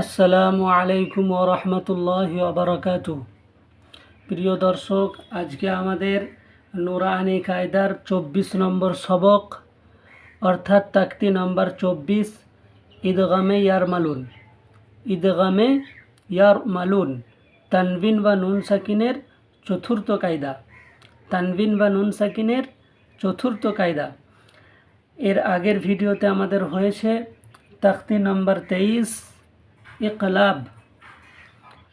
আসসালামু আলাইকুম ও রহমতুল্লাহ আবরকাত প্রিয় দর্শক, আজকে আমাদের নুরানি কায়দার চব্বিশ নম্বর সবক, অর্থাৎ তাক্তি নম্বর চব্বিশ ঈদগামে ইয়ার মালুন ঈদগামে ইয়ার মালুন তানবিন বা নুন সাকিনের চতুর্থ কায়দা। তানবিন বা নুন সাকিনের চতুর্থ কায়দা। এর আগের ভিডিওতে আমাদের হয়েছে তাক্তি নম্বর তেইশ ইকলাব,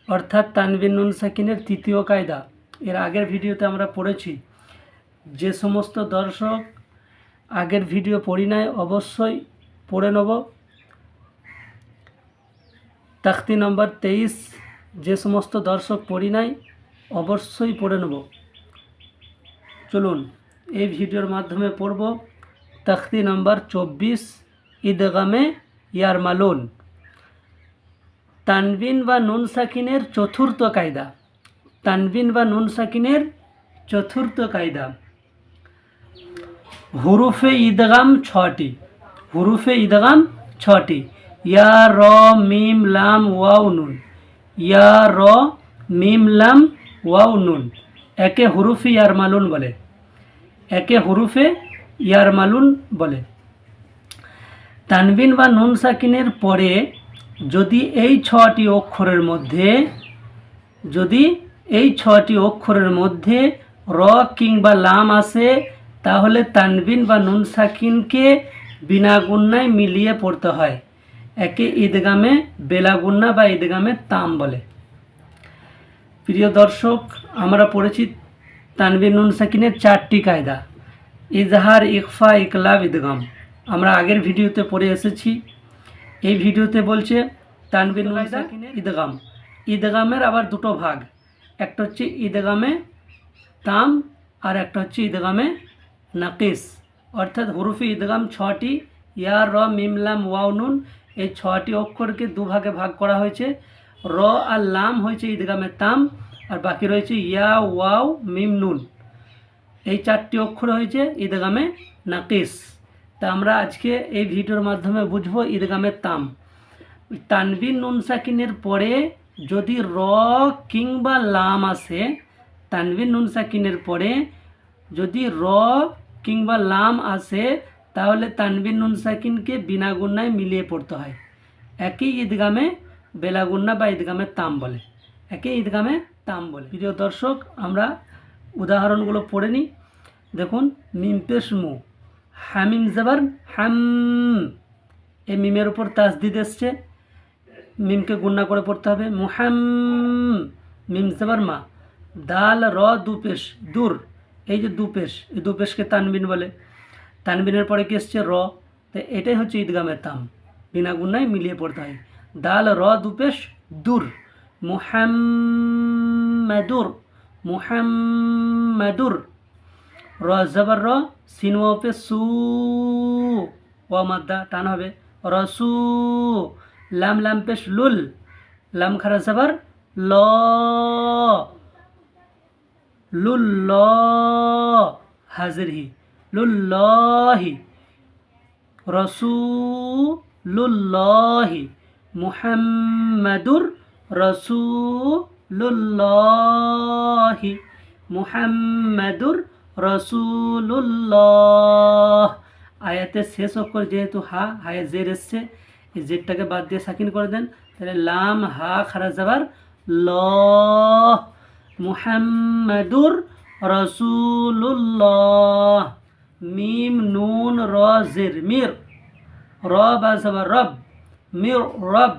অর্থাৎ তানবিন নুন সাকিনের তৃতীয় কায়দা। এর আগের ভিডিওতে আমরা পড়েছি, যে সমস্ত দর্শক আগের ভিডিও পড়ি নাই, অবশ্যই পড়ে নেব। তাক্তি নম্বর তেইশ, যে সমস্ত দর্শক পড়ি নাই, অবশ্যই পড়ে নেব। চলুন, এই ভিডিওর মাধ্যমে পড়ব। তাক্তি নম্বর চব্বিশ ঈদগামে ইয়ার মালুন তানবিন বা নুন সাকিনের চতুর্থ কায়দা। তানবিন বা নুন সাকিনের চতুর্থ কায়দা। হুরুফে ঈদগাম ছটি। হুরুফে ঈদগাম ছটি। ইয়া, র, মিম, লাম, ওয়াও, নুন। ইয়া, র, মিম, লাম, ওয়াও, নুন। একে হুরুফে ইয়ার মালুন বলে। একে হুরুফে ইয়ার মালুন বলে। তানবিন বা নুন সাকিনের পরে যদি এই ছটি অক্ষরের মধ্যে, যদি এই ছটি অক্ষরের মধ্যে র কিংবা লাম আসে তাহলে তানবিন বা নুন সাকিনকে বিনা গুন্নায় মিলিয়ে পড়তে হয়। একে ঈদগামে বেলাগুন্না বা ঈদগামে তাম বলে। প্রিয় দর্শক, আমরা পড়েছি তানবিন নুন সাকিনের চারটি কায়দা। ইজহার ইকফা ইকলাব, ঈদগাম। আমরা আগের ভিডিওতে পড়ে এসেছি। এই ভিডিওতে বলছে তানবিন ঈদগাম ঈদগামের আবার দুটো ভাগ। একটা হচ্ছে ঈদগামে তাম আর একটা হচ্ছে ঈদগামে নাকিস। অর্থাৎ হরুফি ঈদগাম ছটি ইয়ার র মিমলাম ওয়াও নুন এই ছটি অক্ষরকে দুভাগে ভাগ করা হয়েছে। র আর লাম হয়েছে ঈদগামে তাম আর বাকি রয়েছে ইয়া ওয়াও মিম নুন। এই চারটি অক্ষর হয়েছে ঈদগামে নাকিস। তা আমরা আজকে এই ভিডিওর মাধ্যমে বুঝব ঈদগামের তাম। তানবিন নুন সাকিনের পরে যদি র কিংবা লাম আসে, তানবিন নুন সাকিনের পরে যদি র কিংবা লাম আসে, তাহলে তানবিন নুন সাকিনকে বিনা গুন্নায় মিলিয়ে পড়তে হয়। একই ঈদগামে বেলাগুন্না বা ঈদগামে তাম বলে। একই ঈদগামে তাম বলে। প্রিয় দর্শক, আমরা উদাহরণগুলো পড়ে নিই। দেখুন মিমপেশ মু। হামিম জাবার হাম, এই মিমের উপর তাসদিদ এসছে। মিমকে গুন্না করে পড়তে হবে, মুহাম, মিম জাবার মা, দাল, র, দুপেশ, দূর, এই যে দুপেশ, এই দুপেশকে তানবিন বলে। তানবিনের পরে কি এসছে? র, তো এটাই হচ্ছে ঈদগামের তাম। বিনা গুন্নায় মিলিয়ে পড়তে হয়। দাল, র, দুপেশ, দূর মুহাম্মাদুর মুহাম্মাদুর র জবর র, সিন ওপে সু। ও মাদ্দা, টান হবে। রসু লাম লাম পেশ লুল। লাম খারা জবর ল। লুল ল। হাজির হি। লুল্লাহি রসুলুল্লাহি মুহাম্মাদুর রসুলুল্লাহি। মুহাম্মাদুর রসুলুল্লাহ। আয়াতের শেষ অক্ষর যেহেতু হা, হায়ে জের এসছে, এই জেরটাকে বাদ দিয়ে সাকিন করে দেন। তাহলে লাম, হা, খারা যাবার ল। মুহাম্মাদুর রসুলুল্লাহ। মিম, নুন, র, জের, মির। র, বা যাবার রব। মির, রব।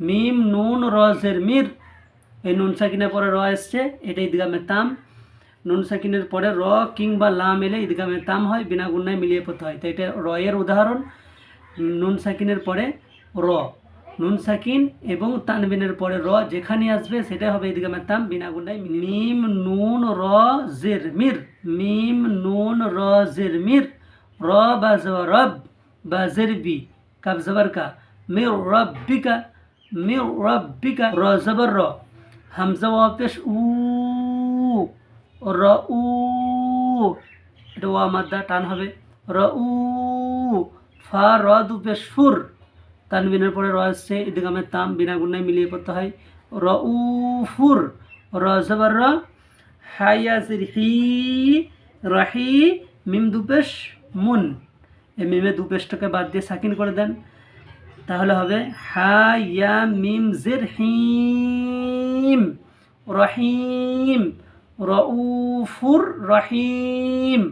মিম, নুন, র, জের, মির। এই নুন সাকিনের পরে র এসছে এটা ঈদগামে তাম। নুন সাকিনের পরে র কিংবা লাম এলে ঈদগামে তাম হয়, বিনা গুন্নায় মিলিয়ে পড়তে হয়। তো এটা র এর উদাহরণ। নুন সাকিনের পরে র। নুন সাকিন এবং তানবিনের পরে র যেখানে আসবে সেটা হবে ঈদগামের তাম, বিনা গুন্ডায় মিম, নুন, র, জের, মির। মিম, নুন, র, জের, মির। র, বা রব, বা, জের, বি। কাব জবর কা। মির রব্বিকা মির রব্বিকা র জবর র। হামজা ওয়া পেশ, উ। র উ এটা ওয়া মাদ্দা, টান হবে। র উ ফা র দু পেশ ফুর তানবিনের পরে র আসছে ইদগামের তাম, বিনা গুণায় মিলিয়ে পড়তে হয়। র উফুর র জবর র হায়াজির হি রাহি মিম দুপেশ মুন। এই মিমে দুপেশটাকে বাদ দিয়ে সাকিন করে দেন। তাহলে হবে, হায়া মিম জির হিম রহিম। রউফুর রহিম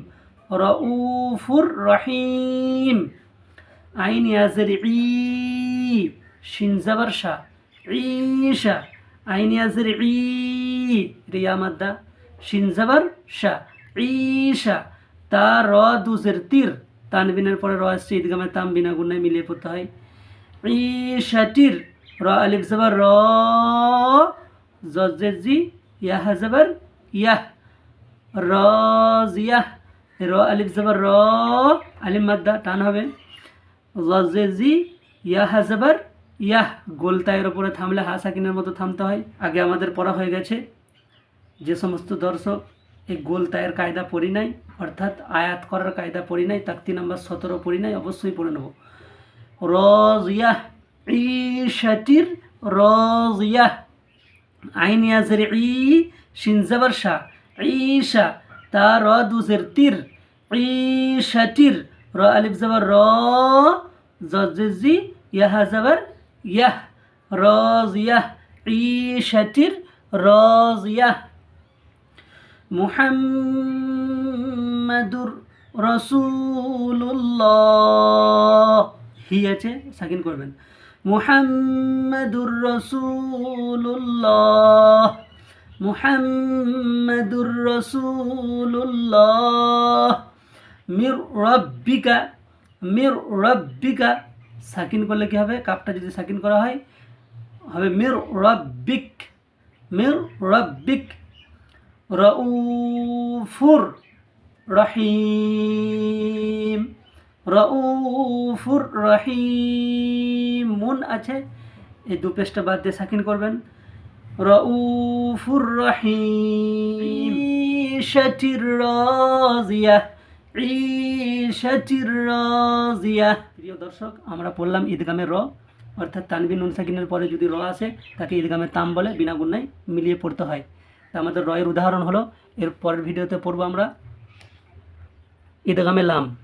রউফুর রহিম। আইন ইয়াজের ই, শিন জাবার শাহ ঈশা আইন ইয়াজের ই, রিয়া মাদ্দা। শিন জাবার শাহ ঈশা তা র দুজের তীর, তানবিনের পরে র আসছে ঈদগামে তাম বিনা গুণায় মিলিয়ে পড়তে হয়। ঈশাটির র আলিফ জাবার র জজের জি, ইয়াহ ইয়াহ রাজিয়াহ র আলিফ জাবার র আলিম মাদ্দা টান হবে। জি ইয়াহ জাবার ইয়াহ গোল তায়ের ওপরে থামলে হা সাকিনের মতো থামতে হয়। আগে আমাদের পড়া হয়ে গেছে। যে সমস্ত দর্শক এই গোল তায়ের কায়দা পড়ি নাই, অর্থাৎ আয়াত করার কায়দা পড়ি নাই, তাক্তি নাম্বার সতেরো পড়ি নাই, অবশ্যই পড়ে নেব। রজিয়াহ ঈশাটির রজিয়াহ আইন ইয়াজের ই শিন জাবার শাহ, ঈশা তা র দুজের তীর ঈশাটির র আলিফ জাবার র জজি ইয়াহা জাবার ইয়াহ রজিয়াহ ঈশাটির রজিয়াহ মুহাম্মাদুর রসুল্লাহ হি আছে, সাকিন করবেন। মুহাম্মাদুর রসুল্লাহ মুহাম্মাদুর রসুল্লাহ মির রব্বিকা মির রব্বিকা। সাকিন করলে কি হবে? কাপটা যদি সাকিন করা হয়, হবে মির রব্বিক মির রব্বিক। রউফুর রহিম রউফুর রহিম। মুন আছে, এই দু পেজটা বাদ দিয়ে সাকিন করবেন। রউফুর রহিম। ঈশাটির রাজিয়া ঈশাটির রাজিয়া। প্রিয় দর্শক, আমরা পড়লাম ঈদগামের র, অর্থাৎ তানবিন নুন সাকিনের পরে যদি র আসে, তাকে ঈদগামের তাম বলে বিনা গুণায় মিলিয়ে পড়তে হয়। তা আমাদের রয়ের উদাহরণ হলো, এর পরের ভিডিওতে পড়ব আমরা, ঈদগামে লাম।